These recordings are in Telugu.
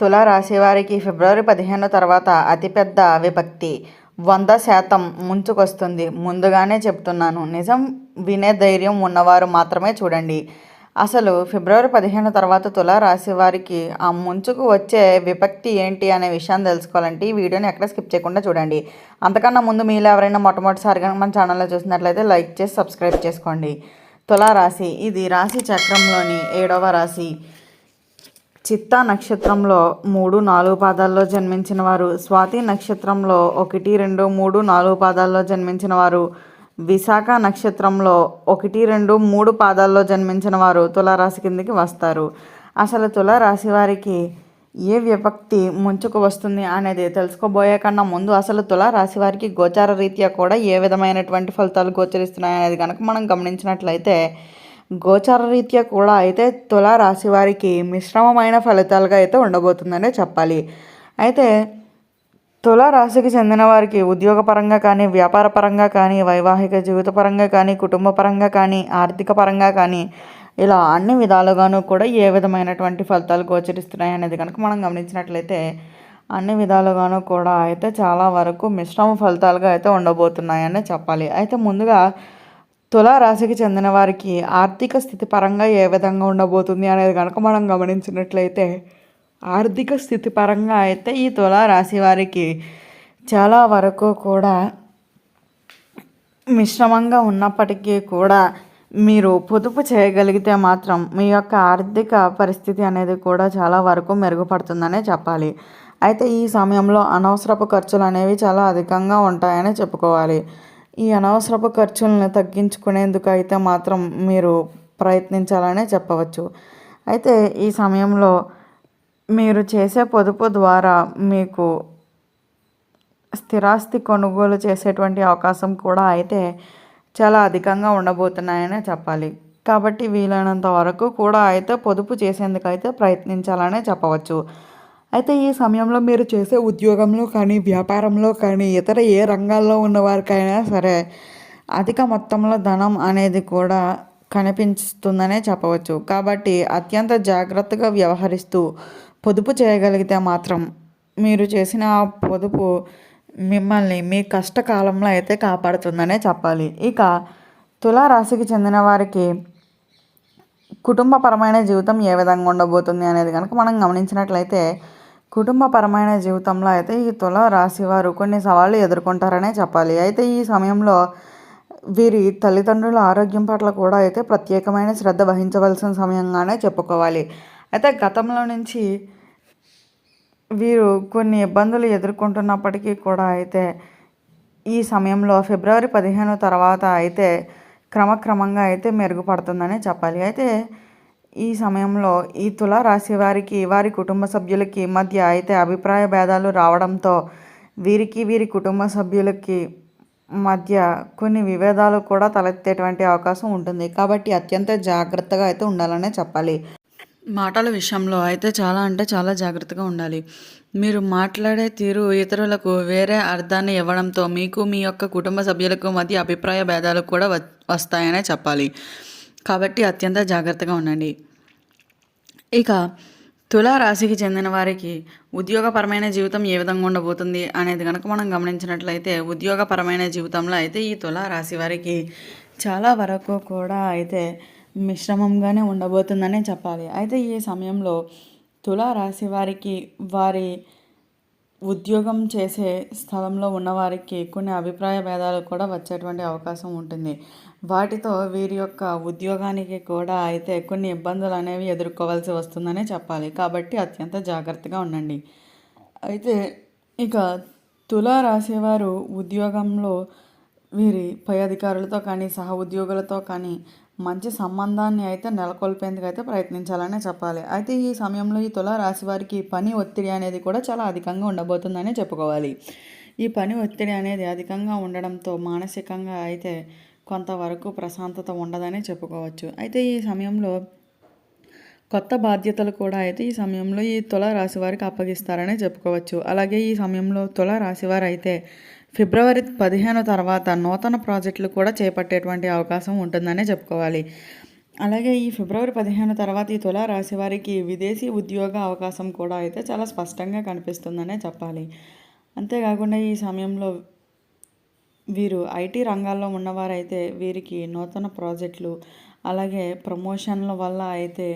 తుల రాశి వారికి ఫిబ్రవరి పదిహేను తర్వాత అతిపెద్ద విభక్తి. వంద శాతం ముంచుకొస్తుంది. ముందుగానే చెప్తున్నాను. నిజం వినే ధైర్యం ఉన్నవారు మాత్రమే చూడండి. అసలు ఫిబ్రవరి పదిహేను తర్వాత తులా రాశి వారికి ఆ ముంచుకు వచ్చే విపక్తి ఏంటి అనే విషయాన్ని తెలుసుకోవాలంటే ఈ వీడియోని ఎక్కడ స్కిప్ చేయకుండా చూడండి. అంతకన్నా ముందు మీలో ఎవరైనా మొట్టమొదటిసారిగా మన ఛానల్లో చూసినట్లయితే లైక్ చేసి సబ్స్క్రైబ్ చేసుకోండి. తులా రాశి. ఇది రాశి చక్రంలోని ఏడవ రాశి. చిత్తా నక్షత్రంలో మూడు నాలుగు పాదాల్లో జన్మించిన వారు స్వాతి నక్షత్రంలో ఒకటి రెండు మూడు నాలుగు పాదాల్లో జన్మించిన వారు విశాఖ నక్షత్రంలో ఒకటి రెండు మూడు పాదాల్లో జన్మించిన వారు తులారాశి కిందకి వస్తారు. అసలు తులారాశి వారికి ఏ విభక్తి ముంచుకు వస్తుంది అనేది తెలుసుకోబోయే కన్నా ముందు అసలు తులారాశి వారికి గోచార రీత్యా కూడా ఏ విధమైనటువంటి ఫలితాలు గోచరిస్తున్నాయి అనేది కనుక మనం గమనించినట్లయితే గోచార రీత్యా కూడా అయితే తులా రాశి వారికి మిశ్రమమైన ఫలితాలుగా అయితే ఉండబోతుందనే చెప్పాలి. అయితే తులా రాశికి చెందిన వారికి ఉద్యోగపరంగా కానీ వ్యాపార పరంగా కానీ వైవాహిక జీవిత పరంగా కానీ కుటుంబ పరంగా కానీ ఆర్థిక పరంగా కానీ ఇలా అన్ని విధాలుగాను కూడా ఏ విధమైనటువంటి ఫలితాలు గోచరిస్తున్నాయి అనేది కనుక మనం గమనించినట్లయితే అన్ని విధాలుగాను కూడా అయితే చాలా వరకు మిశ్రమ ఫలితాలుగా అయితే ఉండబోతున్నాయని చెప్పాలి. అయితే ముందుగా తులారాశికి చెందిన వారికి ఆర్థిక స్థితి పరంగా ఏ విధంగా ఉండబోతుంది అనేది కనుక మనం గమనించినట్లయితే ఆర్థిక స్థితి పరంగా అయితే ఈ తులా రాశి వారికి చాలా వరకు కూడా మిశ్రమంగా ఉన్నప్పటికీ కూడా మీరు పొదుపు చేయగలిగితే మాత్రం మీ యొక్క ఆర్థిక పరిస్థితి అనేది కూడా చాలా వరకు మెరుగుపడుతుందనే చెప్పాలి. అయితే ఈ సమయంలో అనవసరపు ఖర్చులు అనేవి చాలా అధికంగా ఉంటాయని చెప్పుకోవాలి. ఈ అనవసరపు ఖర్చులను తగ్గించుకునేందుకు అయితే మాత్రం మీరు ప్రయత్నించాలనే చెప్పవచ్చు. అయితే ఈ సమయంలో మీరు చేసే పొదుపు ద్వారా మీకు స్థిరాస్తి కొనుగోలు చేసేటువంటి అవకాశం కూడా అయితే చాలా అధికంగా ఉండబోతున్నాయనే చెప్పాలి. కాబట్టి వీలైనంత వరకు కూడా అయితే పొదుపు చేసేందుకు అయితే ప్రయత్నించాలనే చెప్పవచ్చు. అయితే ఈ సమయంలో మీరు చేసే ఉద్యోగంలో కానీ వ్యాపారంలో కానీ ఇతర ఏ రంగాల్లో ఉన్నవారికైనా సరే అధిక మొత్తంలో ధనం అనేది కూడా కనిపిస్తుందనే చెప్పవచ్చు. కాబట్టి అత్యంత జాగ్రత్తగా వ్యవహరిస్తూ పొదుపు చేయగలిగితే మాత్రం మీరు చేసిన ఆ పొదుపు మిమ్మల్ని మీ కష్టకాలంలో అయితే కాపాడుతుందనే చెప్పాలి. ఇక తులారాశికి చెందిన వారికి కుటుంబపరమైన జీవితం ఏ విధంగా ఉండబోతుంది అనేది కనుక మనం గమనించినట్లయితే కుటుంబపరమైన జీవితంలో అయితే ఈ తుల రాశివారు కొన్ని సవాళ్ళు ఎదుర్కొంటారనే చెప్పాలి. అయితే ఈ సమయంలో వీరి తల్లిదండ్రుల ఆరోగ్యం పట్ల కూడా అయితే ప్రత్యేకమైన శ్రద్ధ వహించవలసిన సమయంగానే చెప్పుకోవాలి. అయితే గతంలో నుంచి వీరు కొన్ని ఇబ్బందులు ఎదుర్కొంటున్నప్పటికీ కూడా అయితే ఈ సమయంలో ఫిబ్రవరి పదిహేను తర్వాత అయితే క్రమక్రమంగా అయితే మెరుగుపడుతుందని చెప్పాలి. అయితే ఈ సమయంలో ఈ తుల రాశి వారికి వారి కుటుంబ సభ్యులకి మధ్య అయితే అభిప్రాయ భేదాలు రావడంతో వీరికి వీరి కుటుంబ సభ్యులకి మధ్య కొన్ని విభేదాలు కూడా తలెత్తేటువంటి అవకాశం ఉంటుంది. కాబట్టి అత్యంత జాగ్రత్తగా అయితే ఉండాలనే చెప్పాలి. మాటల విషయంలో అయితే చాలా అంటే చాలా జాగ్రత్తగా ఉండాలి. మీరు మాట్లాడే తీరు ఇతరులకు వేరే అర్థాన్ని ఇవ్వడంతో మీకు మీ యొక్క కుటుంబ సభ్యులకు మధ్య అభిప్రాయ భేదాలు కూడా వస్తాయనే చెప్పాలి. కాబట్టి అత్యంత జాగ్రత్తగా ఉండండి. ఇక తులా రాశికి చెందిన వారికి ఉద్యోగపరమైన జీవితం ఏ విధంగా ఉండబోతుంది అనేది కనుక మనం గమనించినట్లయితే ఉద్యోగపరమైన జీవితంలో అయితే ఈ తులా రాశి వారికి చాలా వరకు కూడా అయితే మిశ్రమంగానే ఉండబోతుందనే చెప్పాలి. అయితే ఈ సమయంలో తులా రాశి వారికి వారి ఉద్యోగం చేసే స్థలంలో ఉన్నవారికి కొన్ని అభిప్రాయ భేదాలు కూడా వచ్చేటువంటి అవకాశం ఉంటుంది. వాటితో వీరి యొక్క ఉద్యోగానికి కూడా అయితే కొన్ని ఇబ్బందులు అనేవి ఎదుర్కోవాల్సి వస్తుందనే చెప్పాలి. కాబట్టి అత్యంత జాగ్రత్తగా ఉండండి. అయితే ఇక తులా రాసేవారు ఉద్యోగంలో వీరి పై అధికారులతో కానీ సహ ఉద్యోగులతో కానీ మంచి సంబంధాన్ని అయితే నెలకొల్పేందుకు అయితే ప్రయత్నించాలనే చెప్పాలి. అయితే ఈ సమయంలో ఈ తుల రాశి వారికి పని ఒత్తిడి అనేది కూడా చాలా అధికంగా ఉండబోతుందని చెప్పుకోవాలి. ఈ పని ఒత్తిడి అనేది అధికంగా ఉండడంతో మానసికంగా అయితే కొంతవరకు ప్రశాంతత ఉండదని చెప్పుకోవచ్చు. అయితే ఈ సమయంలో కొత్త బాధ్యతలు కూడా అయితే ఈ సమయంలో ఈ తుల రాశి వారికి అప్పగిస్తారనే చెప్పుకోవచ్చు. అలాగే ఈ సమయంలో తుల రాశి వారు అయితే ఫిబ్రవరి పదిహేను తర్వాత నూతన ప్రాజెక్టులు కూడా చేపట్టేటువంటి అవకాశం ఉంటుందనే చెప్పుకోవాలి. అలాగే ఈ ఫిబ్రవరి పదిహేను తర్వాత ఈ తులా రాశి వారికి విదేశీ ఉద్యోగ అవకాశం కూడా అయితే చాలా స్పష్టంగా కనిపిస్తుందనే చెప్పాలి. అంతేకాకుండా ఈ సమయంలో వీరు ఐటీ రంగాల్లో ఉన్నవారైతే వీరికి నూతన ప్రాజెక్టులు అలాగే ప్రమోషన్ల వల్ల అయితే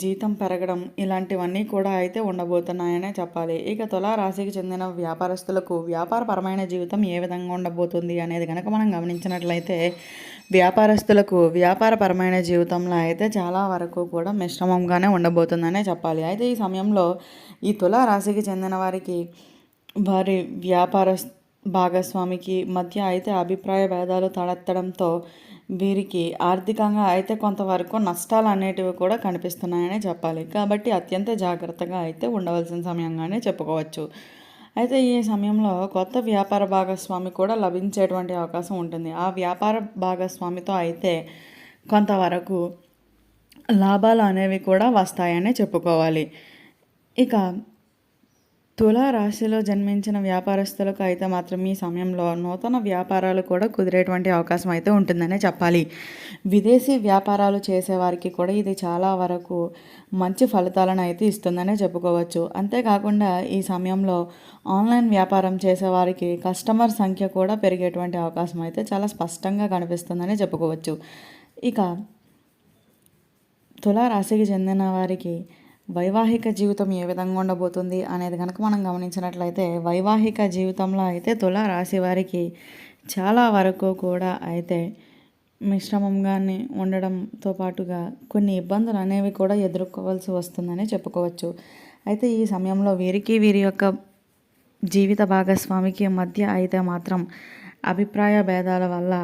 జీతం పెరగడం ఇలాంటివన్నీ కూడా అయితే ఉండబోతున్నాయనే చెప్పాలి. ఇక తులా రాశికి చెందిన వ్యాపారస్తులకు వ్యాపారపరమైన జీవితం ఏ విధంగా ఉండబోతుంది అనేది కనుక మనం గమనించినట్లయితే వ్యాపారస్తులకు వ్యాపారపరమైన జీవితంలో అయితే చాలా వరకు కూడా మిశ్రమంగానే ఉండబోతుందనే చెప్పాలి. అయితే ఈ సమయంలో ఈ తులా రాశికి చెందిన వారికి వారి వ్యాపార భాగస్వామికి మధ్య అయితే అభిప్రాయ భేదాలు తలెత్తడంతో వీరికి ఆర్థికంగా అయితే కొంతవరకు నష్టాలు అనేటివి కూడా కనిపిస్తున్నాయనే చెప్పాలి. కాబట్టి అత్యంత జాగ్రత్తగా అయితే ఉండవలసిన సమయంగానే చెప్పుకోవచ్చు. అయితే ఈ సమయంలో కొత్త వ్యాపార భాగస్వామి కూడా లభించేటువంటి అవకాశం ఉంటుంది. ఆ వ్యాపార భాగస్వామితో అయితే కొంతవరకు లాభాలు అనేవి కూడా వస్తాయనే చెప్పుకోవాలి. ఇక తులారాశిలో జన్మించిన వ్యాపారస్తులకు అయితే మాత్రం ఈ సమయంలో నూతన వ్యాపారాలు కూడా కుదిరేటువంటి అవకాశం అయితే ఉంటుందనే చెప్పాలి. విదేశీ వ్యాపారాలు చేసేవారికి కూడా ఇది చాలా వరకు మంచి ఫలితాలను అయితే ఇస్తుందనే చెప్పుకోవచ్చు. అంతేకాకుండా ఈ సమయంలో ఆన్లైన్ వ్యాపారం చేసేవారికి కస్టమర్ సంఖ్య కూడా పెరిగేటువంటి అవకాశం అయితే చాలా స్పష్టంగా కనిపిస్తుందనే చెప్పుకోవచ్చు. ఇక తులారాశికి చెందిన వారికి వైవాహిక జీవితం ఏ విధంగా ఉండబోతుంది అనేది కనుక మనం గమనించినట్లయితే వైవాహిక జీవితంలో అయితే తుల రాశి వారికి చాలా వరకు కూడా అయితే మిశ్రమంగానే ఉండడంతో పాటుగా కొన్ని ఇబ్బందులు అనేవి కూడా ఎదుర్కోవాల్సి వస్తుందని చెప్పుకోవచ్చు. అయితే ఈ సమయంలో వీరికి వీరి యొక్క జీవిత భాగస్వామికి మధ్య అయితే మాత్రం అభిప్రాయ భేదాల వల్ల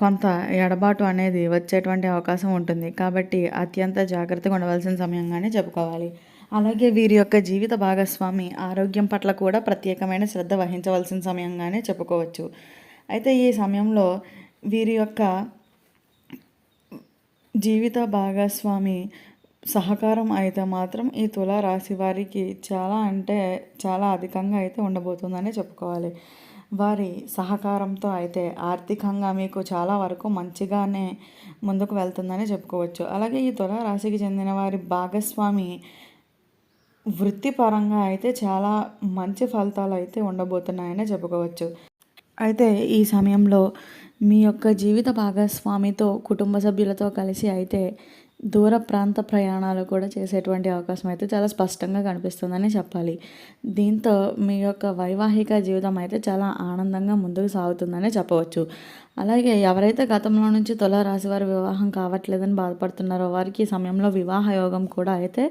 కొంత ఎడబాటు అనేది వచ్చేటువంటి అవకాశం ఉంటుంది. కాబట్టి అత్యంత జాగ్రత్తగా ఉండవలసిన సమయంగానే చెప్పుకోవాలి. అలాగే వీరి యొక్క జీవిత భాగస్వామి ఆరోగ్యం పట్ల కూడా ప్రత్యేకమైన శ్రద్ధ వహించవలసిన సమయంగానే చెప్పుకోవచ్చు. అయితే ఈ సమయంలో వీరి యొక్క జీవిత భాగస్వామి సహకారం అయితే మాత్రం ఈ తుల రాశి వారికి చాలా అంటే చాలా అధికంగా అయితే ఉండబోతుందనే చెప్పుకోవాలి. వారి సహకారంతో అయితే ఆర్థికంగా మీకు చాలా వరకు మంచిగానే ముందుకు వెళ్తుందని చెప్పుకోవచ్చు. అలాగే ఈ తుల రాశికి చెందిన వారి భాగస్వామి వృత్తిపరంగా అయితే చాలా మంచి ఫలితాలు అయితే ఉండబోతున్నాయని చెప్పుకోవచ్చు. అయితే ఈ సమయంలో మీ యొక్క జీవిత భాగస్వామితో కుటుంబ సభ్యులతో కలిసి అయితే దూర ప్రాంత ప్రయాణాలు కూడా చేసేటువంటి అవకాశం అయితే చాలా స్పష్టంగా కనిపిస్తుందని చెప్పాలి. దీంతో మీ యొక్క వైవాహిక జీవితం అయితే చాలా ఆనందంగా ముందుకు సాగుతుందని చెప్పవచ్చు. అలాగే ఎవరైతే గతంలో నుంచి తుల రాశి వివాహం కావట్లేదని బాధపడుతున్నారో వారికి ఈ సమయంలో వివాహ యోగం కూడా అయితే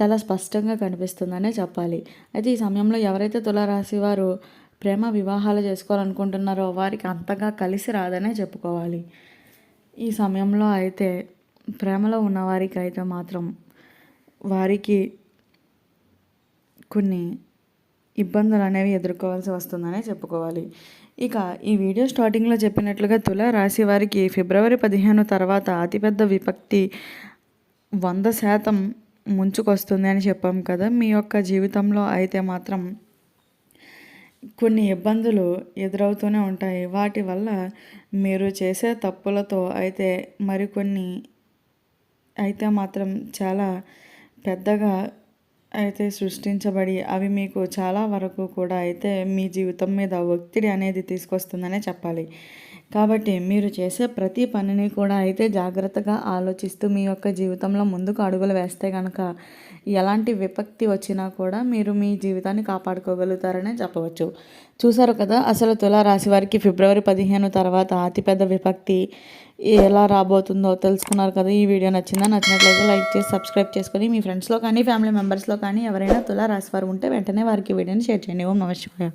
చాలా స్పష్టంగా కనిపిస్తుందనే చెప్పాలి. అయితే ఈ సమయంలో ఎవరైతే తులారాశి వారు ప్రేమ వివాహాలు చేసుకోవాలనుకుంటున్నారో వారికి అంతగా కలిసి రాదనే చెప్పుకోవాలి. ఈ సమయంలో అయితే ప్రేమలో ఉన్నవారికి అయితే మాత్రం వారికి కొన్ని ఇబ్బందులు అనేవి ఎదుర్కోవాల్సి వస్తుందనే చెప్పుకోవాలి. ఇక ఈ వీడియో స్టార్టింగ్లో చెప్పినట్లుగా తుల రాశి వారికి ఫిబ్రవరి పదిహేను తర్వాత అతిపెద్ద విపక్తి వంద శాతం ముంచుకొస్తుంది అని చెప్పాం కదా. మీ యొక్క జీవితంలో అయితే మాత్రం కొన్ని ఇబ్బందులు ఎదురవుతూనే ఉంటాయి. వాటి వల్ల మీరు చేసే తప్పులతో అయితే మరికొన్ని అయితే మాత్రం చాలా పెద్దగా అయితే సృష్టించబడి అవి మీకు చాలా వరకు కూడా అయితే మీ జీవితం మీద ఒత్తిడి అనేది తీసుకొస్తుందనే చెప్పాలి. కాబట్టి మీరు చేసే ప్రతి పనిని కూడా అయితే జాగ్రత్తగా ఆలోచిస్తూ మీ యొక్క జీవితంలో ముందుకు అడుగులు వేస్తే కనుక ఎలాంటి విపక్తి వచ్చినా కూడా మీరు మీ జీవితాన్ని కాపాడుకోగలుగుతారనే చెప్పవచ్చు. చూసారు కదా అసలు తులారాశి వారికి ఫిబ్రవరి పదిహేను తర్వాత అతిపెద్ద విపక్తి ఎలా రాబోతుందో తెలుసుకున్నారు కదా. ఈ వీడియో నచ్చిందా? నచ్చినట్లయితే లైక్ చేసి సబ్స్క్రైబ్ చేసుకొని మీ ఫ్రెండ్స్లో కానీ ఫ్యామిలీ మెంబర్స్లో కానీ ఎవరైనా తులా రాశి వారు ఉంటే వెంటనే వారికి వీడియోని షేర్ చేయండి. ఓం నమస్కారం